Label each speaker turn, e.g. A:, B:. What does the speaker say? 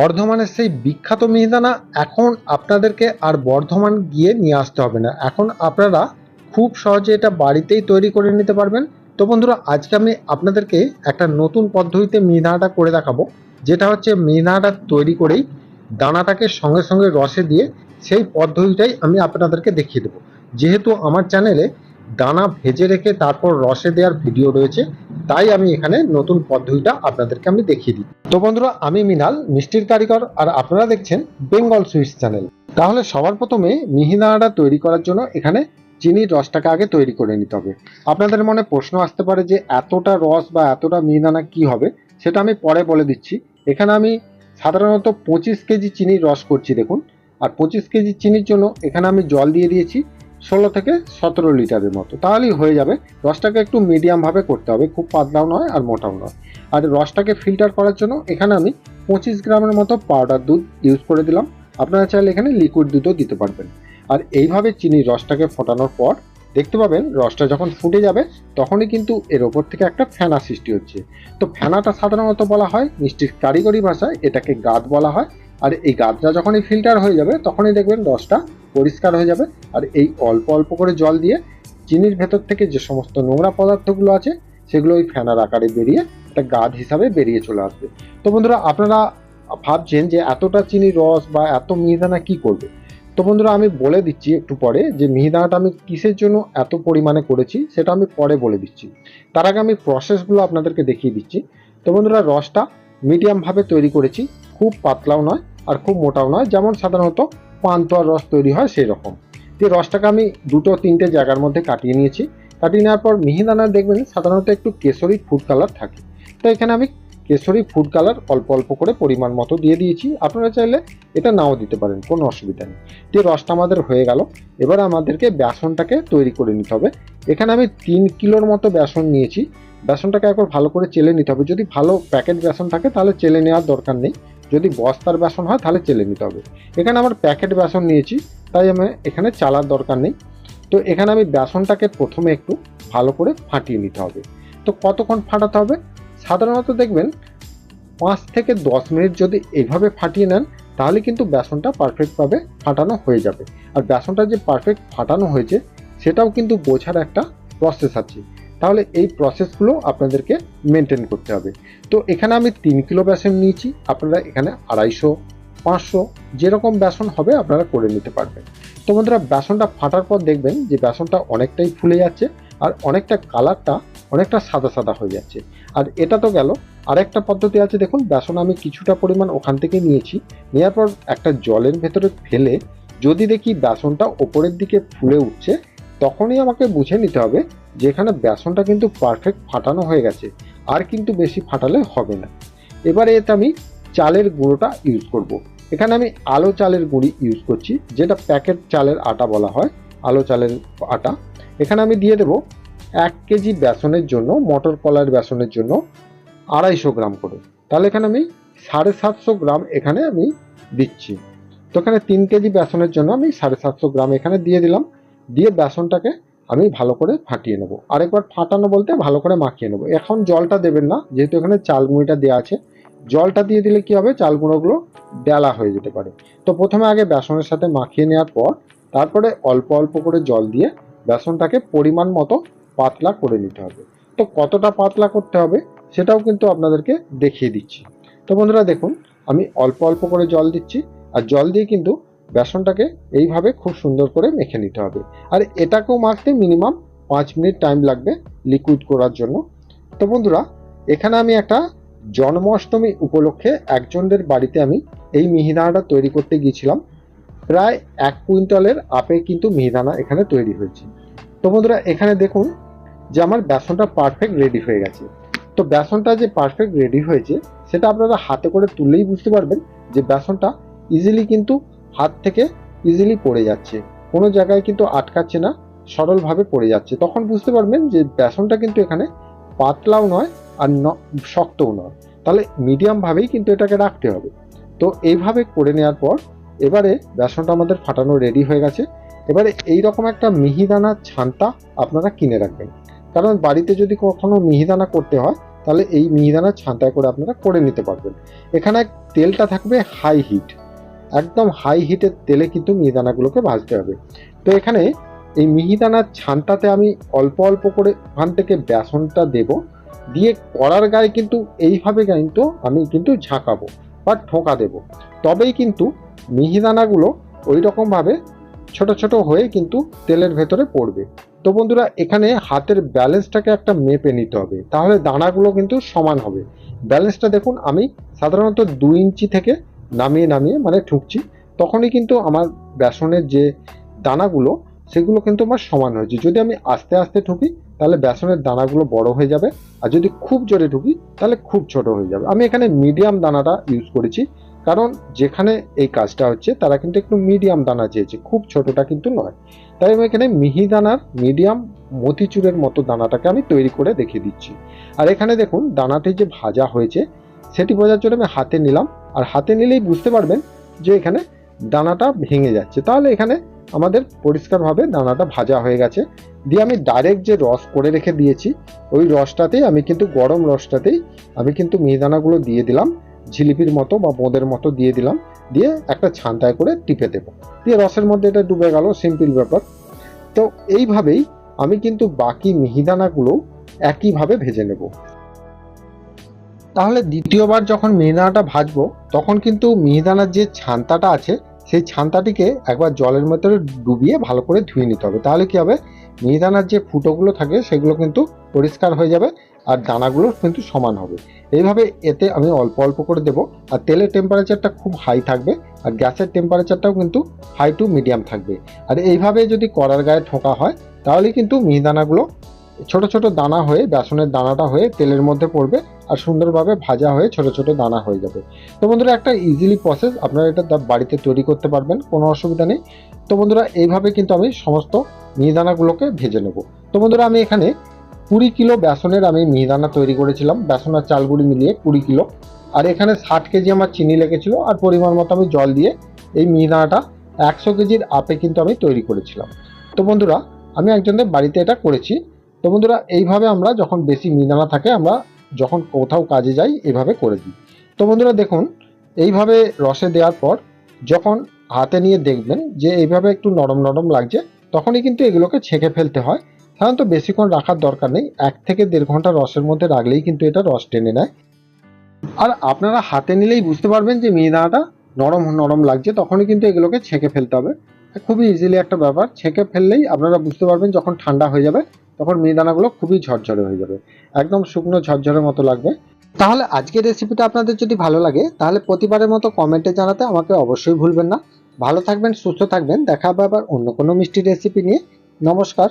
A: বর্ধমানের সেই বিখ্যাত মিহিদানা এখন আপনাদেরকে আর বর্ধমান গিয়ে নিয়ে আসতে হবে না। এখন আপনারা খুব সহজে এটা বাড়িতেই তৈরি করে নিতে পারবেন। তো বন্ধুরা, আজকে আমি আপনাদেরকে একটা নতুন পদ্ধতিতে মিহিদানাটা করে দেখাবো। যেটা হচ্ছে মিহিদানাটা তৈরি করেই দানাটাকে সঙ্গে সঙ্গে রসে দিয়ে সেই পদ্ধতিটাই আমি আপনাদেরকে দেখিয়ে দেবো। যেহেতু আমার চ্যানেলে দানা ভেজে রেখে তারপর রসে দেওয়ার ভিডিও রয়েছে। তাই আমি এখানে নতুন পদ্ধতিটা আপনাদেরকে আমি দেখিয়ে দিই। তো বন্ধুরা, আমি মিনাল, মিষ্টির কারিগর, আর আপনারা দেখছেন বেঙ্গল সুইটস চ্যানেল। তাহলে সবার প্রথমে মিহিদানাটা তৈরি করার জন্য এখানে চিনির রসটাকে আগে তৈরি করে নিতে হবে। আপনাদের মনে প্রশ্ন আসতে পারে যে এতটা রস বা এতটা মিহিদানা কি হবে? সেটা আমি পরে বলে দিচ্ছি। এখানে আমি সাধারণত পঁচিশ কেজি চিনির রস করছি, দেখুন। আর পঁচিশ কেজি চিনির জন্য এখানে আমি জল দিয়ে দিয়েছি। ষোলো থেকে সতেরো লিটারের মতো। তাহলেই হয়ে যাবে। রসটাকে একটু মিডিয়ামভাবে করতে হবে। খুব পাতলাও নয় আর মোটাও নয়। আর রসটাকে ফিল্টার করার জন্য এখানে আমি পঁচিশ গ্রামের মতো পাউডার দুধ ইউজ করে দিলাম। আপনারা চাইলে এখানে লিকুইড দুধও দিতে পারবেন। আর এইভাবে চিনির রসটাকে ফোটানোর পর দেখতে পাবেন রসটা যখন ফুটে যাবে, তখনই কিন্তু এর ওপর থেকে একটা ফেনা সৃষ্টি হচ্ছে। তো ফেনাটা সাধারণত বলা হয় মিষ্টির কারিগরি ভাষায় এটাকে গাদ বলা হয়। আর এই গাদটা যখনই ফিল্টার হয়ে যাবে, তখনই দেখবেন রসটা পরিষ্কার হয়ে যাবে। আর এই অল্প অল্প করে জল দিয়ে চিনির ভেতর থেকে যে সমস্ত নোংরা পদার্থগুলো আছে, সেগুলো ওই ফেনার আকারে বেরিয়ে একটা গাদ হিসাবে বেরিয়ে চলে আসবে। তো বন্ধুরা, আপনারা ভাবছেন যে এতটা চিনির রস বা এত মিহিদানা কি করবে? তো বন্ধুরা, আমি বলে দিচ্ছি একটু পরে যে মিহিদানাটা আমি কিসের জন্য এত পরিমাণে করেছি, সেটা আমি পরে বলে দিচ্ছি। তার আগে আমি প্রসেসগুলো আপনাদেরকে দেখিয়ে দিচ্ছি। তো বন্ধুরা, রসটা মিডিয়ামভাবে তৈরি করেছি, খুব পাতলাও নয় আর খুব মোটাও নয়, যেমন সাধারণত পান্তুয়ার রস তৈরি হয় সেই রকম দিয়ে রসটাকে আমি দুটো তিনটে জায়গার মধ্যে কাটিয়ে নিয়েছি। কাটিয়ে নেওয়ার পর মিহিদানা দেখবেন সাধারণত একটু কেশরি ফুড কালার থাকে। তো এখানে আমি কেশরি ফুড কালার অল্প অল্প করে পরিমাণ মতো দিয়ে দিয়েছি। আপনারা চাইলে এটা নাও দিতে পারেন, কোনো অসুবিধা নেই। দিয়ে রসটা আমাদের হয়ে গেল। এবার আমাদেরকে বেসনটাকে তৈরি করে নিতে হবে। এখানে আমি তিন কিলোর মতো বেসন নিয়েছি। বেসনটাকে একবার ভালো করে চেলে নিতে হবে। যদি ভালো প্যাকেট বেসন থাকে তাহলে চেলে নেওয়ার দরকার নেই। যদি বস্তার বেসন হয় তাহলে চেলে নিতে হবে। এখানে আমার প্যাকেট বেসন নিয়েছি, তাই আমি এখানে চালার দরকার নেই। তো এখানে আমি বেসনটাকে প্রথমে একটু ভালো করে ফাটিয়ে নিতে হবে। তো কতক্ষণ ফাটাতে হবে? সাধারণত দেখবেন পাঁচ থেকে দশ মিনিট যদি এইভাবে ফাটিয়ে নেন, তাহলে কিন্তু বেসনটা পারফেক্টভাবে ফাটানো হয়ে যাবে। আর বেসনটা যে পারফেক্ট ফাটানো হয়েছে, সেটাও কিন্তু বোঝার একটা প্রসেস আছে। তাহলে এই প্রসেসগুলো আপনাদেরকে মেনটেন করতে হবে। তো এখানে আমি তিন কিলো বেসন নিয়েছি, আপনারা এখানে আড়াইশো, পাঁচশো যেরকম বেসন হবে আপনারা করে নিতে পারবেন। তো বন্ধুরা, বেসনটা ফাটার পর দেখবেন যে বেসনটা অনেকটাই ফুলে যাচ্ছে আর অনেকটা কালারটা অনেকটা সাদা সাদা হয়ে যাচ্ছে। আর এটা তো গেল, আরেকটা পদ্ধতি আছে, দেখুন, বেসন আমি কিছুটা পরিমাণ ওখান থেকে নিয়েছি নেওয়ার পর একটা জলের ভেতরে ফেলে যদি দেখি বেসনটা ওপরের দিকে ফুলে উঠছে, তখনই আমাকে বুঝে নিতে হবে যে এখানে বেসনটা কিন্তু পারফেক্ট ফাটানো হয়ে গেছে, আর কিন্তু বেশি ফাটালে হবে না। এবারে এতে আমি চালের গুঁড়োটা ইউজ করব। এখানে আমি আলো চালের গুঁড়ি ইউজ করছি, যেটা প্যাকেট চালের আটা বলা হয়, আলো চালের আটা। এখানে আমি দিয়ে দেবো এক কেজি বেসনের জন্য, মটর কলার বেসনের জন্য আড়াইশো গ্রাম করে। তাহলে এখানে আমি সাড়ে সাতশো গ্রাম এখানে আমি দিচ্ছি। তো এখানে তিন কেজি বেসনের জন্য আমি সাড়ে সাতশো গ্রাম এখানে দিয়ে দিলাম। দিয়ে বেসনটাকে আমি ভালো করে ফাটিয়ে নেব। আরেকবার ফাটানো বলতে ভালো করে মাখিয়ে নেব। এখন জলটা দেবেন না, যেহেতু এখানে চাল গুঁড়িটা দেওয়া আছে। জলটা দিয়ে দিলে কি হবে? চাল গুঁড়োগুলো ডেলা হয়ে যেতে পারে। তো প্রথমে আগে বেসনের সাথে মাখিয়ে নেওয়ার পর, তারপরে অল্প অল্প করে জল দিয়ে বেসনটাকে পরিমাণ মতো পাতলা করে নিতে হবে। তো কতটা পাতলা করতে হবে, সেটাও কিন্তু আপনাদেরকে দেখিয়ে দিচ্ছি। তো বন্ধুরা দেখুন, আমি অল্প অল্প করে জল দিচ্ছি। আর জল দিয়ে কিন্তু বেসনটাকে এইভাবে খুব সুন্দর করে মেখে নিতে হবে। আর এটাকেও মাখতে মিনিমাম পাঁচ মিনিট টাইম লাগবে লিকুইড করার জন্য। তো বন্ধুরা, এখানে আমি একটা জন্মাষ্টমী উপলক্ষে একজনদের বাড়িতে আমি এই মিহিদানাটা তৈরি করতে গিয়েছিলাম। প্রায় এক কুইন্টালের আপে কিন্তু মিহিদানা এখানে তৈরি হয়েছে। তো বন্ধুরা, এখানে দেখুন যে আমার বেসনটা পারফেক্ট রেডি হয়ে গেছে। তো বেসনটা যে পারফেক্ট রেডি হয়েছে, সেটা আপনারা হাতে করে তুললেই বুঝতে পারবেন যে বেসনটা ইজিলি কিন্তু হাত থেকে ইজিলি পড়ে যাচ্ছে। কোনো জায়গায় কিন্তু আটকাচ্ছে না, সরলভাবে পড়ে যাচ্ছে। তখন বুঝতে পারবেন যে বেসনটা কিন্তু এখানে পাতলাও নয় আর শক্তও নয়। তাহলে মিডিয়ামভাবেই কিন্তু এটাকে রাখতে হবে। তো এইভাবে করে নেওয়ার পর এবারে বেসনটা আমাদের ফাটানো রেডি হয়ে গেছে। এবারে এই রকম একটা মিহিদানা ছান্তা আপনারা কিনে রাখবেন। কারণ বাড়িতে যদি কখনো মিহিদানা করতে হয়, তাহলে এই মিহিদানা ছাঁটাই করে আপনারা করে নিতে পারবেন। এখানে তেলটা থাকবে হাই হিট একদম হাই হিটের তেলে কিন্তু মিহিদানাগুলোকে ভাজতে হবে। তো এখানে এই মিহিদানার ছানটাতে আমি অল্প অল্প করে ওখান থেকে বেসনটা দেব। দিয়ে কড়ার গায়ে কিন্তু এইভাবে কিন্তু আমি কিন্তু ঝাঁকাবো বা ঠোকা দেব। তবেই কিন্তু মিহিদানাগুলো ওই রকমভাবে ছোট ছোট হয়ে কিন্তু তেলের ভেতরে পড়বে। তো বন্ধুরা, এখানে হাতের ব্যালেন্সটাকে একটা মেপে নিতে হবে। তাহলে দানাগুলো কিন্তু সমান হবে। ব্যালেন্সটা দেখুন, আমি সাধারণত দু ইঞ্চি থেকে নামিয়ে নামিয়ে মানে ঠুকছি, তখনই কিন্তু আমার বেসনের যে দানাগুলো, সেগুলো কিন্তু আমার সমান হয়েছে। যদি আমি আস্তে আস্তে ঠুকি, তাহলে বেসনের দানাগুলো বড় হয়ে যাবে, আর যদি খুব জোরে ঠুকি, তাহলে খুব ছোট হয়ে যাবে। আমি এখানে মিডিয়াম দানাটা ইউজ করেছি, কারণ যেখানে এই কাজটা হচ্ছে, তারা কিন্তু একটু মিডিয়াম দানা চেয়েছে, খুব ছোটটা কিন্তু নয়। তাই আমি এখানে মিহি দানার মিডিয়াম মতিচুরের মতো দানাটাকে আমি তৈরি করে দেখিয়ে দিচ্ছি। আর এখানে দেখুন, দানাটি যে ভাজা হয়েছে সেটি বোঝার জন্য আমি হাতে নিলাম। আর হাতে নিলেই বুঝতে পারবেন যে এখানে দানাটা ভেঙে যাচ্ছে। তাহলে এখানে আমাদের পরিষ্কারভাবে দানাটা ভাজা হয়ে গেছে। দিয়ে আমি ডাইরেক্ট যে রস করে রেখে দিয়েছি, ওই রসটাতেই আমি কিন্তু গরম রসটাতেই আমি কিন্তু মিহিদানাগুলো দিয়ে দিলাম। ঝিলিপির মতো বা বোঁদের মতো দিয়ে দিলাম। দিয়ে একটা ছান্তায় করে টিপে দেব। দিয়ে রসের মধ্যে এটা ডুবে গেল সিম্পল ব্যাপার। তো এইভাবেই আমি কিন্তু বাকি মিহিদানাগুলো একইভাবে ভেজে নেব। তাহলে দ্বিতীয়বার যখন মিহিদানাটা ভাজবো, তখন কিন্তু মিহিদানার যে ছান্তাটা আছে, সেই ছান্তাটিকে একবার জলের মধ্যে ডুবিয়ে ভালো করে ধুয়ে নিতে হবে। তাহলে কি হবে? মিহিদানার যে ফুটোগুলো থাকে, সেগুলো কিন্তু পরিষ্কার হয়ে যাবে আর দানাগুলো কিন্তু সমান হবে। এইভাবে এতে আমি অল্প অল্প করে দেবো। আর তেলের টেম্পারেচারটা খুব হাই থাকবে আর গ্যাসের টেম্পারেচারটাও কিন্তু হাই টু মিডিয়াম থাকবে। আর এইভাবে যদি কড়ার গায়ে ঠোকা হয়, তাহলে কিন্তু মিহিদানাগুলো ছোট ছোট দানা হয়ে, বেসনের দানাটা হয়ে তেলের মধ্যে পড়বে আর সুন্দরভাবে ভাজা হয়ে ছোট ছোট দানা হয়ে যাবে। তো বন্ধুরা, একটা ইজিলি প্রসেস আপনারা এটা বাড়িতে তৈরি করতে পারবেন, কোনো অসুবিধা নেই। তো বন্ধুরা, এইভাবে কিন্তু আমি সমস্ত মিহিদানাগুলোকে ভেজে নেব। তো বন্ধুরা, আমি এখানে কুড়ি কিলো বেসনের আমি মিহিদানা তৈরি করেছিলাম। বেসন আর চালগুড়ি মিলিয়ে কুড়ি কিলো। আর এখানে ষাট কেজি আমার চিনি লেগেছিল আর পরিমাণ মতো আমি জল দিয়ে এই মিহিদানাটা একশো কেজির আপে কিন্তু আমি তৈরি করেছিলাম। তো বন্ধুরা, আমি একজনদের বাড়িতে এটা করেছি। তো বন্ধুরা, এইভাবে আমরা যখন বেশি মিহিদানা থাকে, আমরা যখন কোথাও কাজে যাই এইভাবে করে দিই। তো বন্ধুরা, দেখুন, এইভাবে রসে দেওয়ার পর যখন হাতে নিয়ে দেখবেন যে এইভাবে একটু নরম নরম লাগছে, তখনই কিন্তু এগুলোকে ছেঁকে ফেলতে হয়। সাধারণত বেশিক্ষণ রাখার দরকার নেই, এক থেকে দেড় ঘণ্টা রসের মধ্যে রাখলেই কিন্তু এটা রস টেনে নেয়। আর আপনারা হাতে নিলেই বুঝতে পারবেন যে মিহিদানাটা নরম নরম লাগছে, তখনই কিন্তু এগুলোকে ছেঁকে ফেলতে হবে। খুবই ইজিলি একটা ব্যাপার। ছেঁকে ফেললেই আপনারা বুঝতে পারবেন যখন ঠান্ডা হয়ে যাবে, তখন মিহিদানাগুলো খুবই ঝরঝরে হয়ে যাবে। একদম শুকনো ঝরঝরের মতো লাগবে। তাহলে আজকের রেসিপিটা আপনাদের যদি ভালো লাগে, তাহলে প্রতিবারের মতো কমেন্টে জানাতে আমাকে অবশ্যই ভুলবেন না। ভালো থাকবেন, সুস্থ থাকবেন। দেখা হবে আবার অন্য কোনো মিষ্টি রেসিপি নিয়ে। নমস্কার।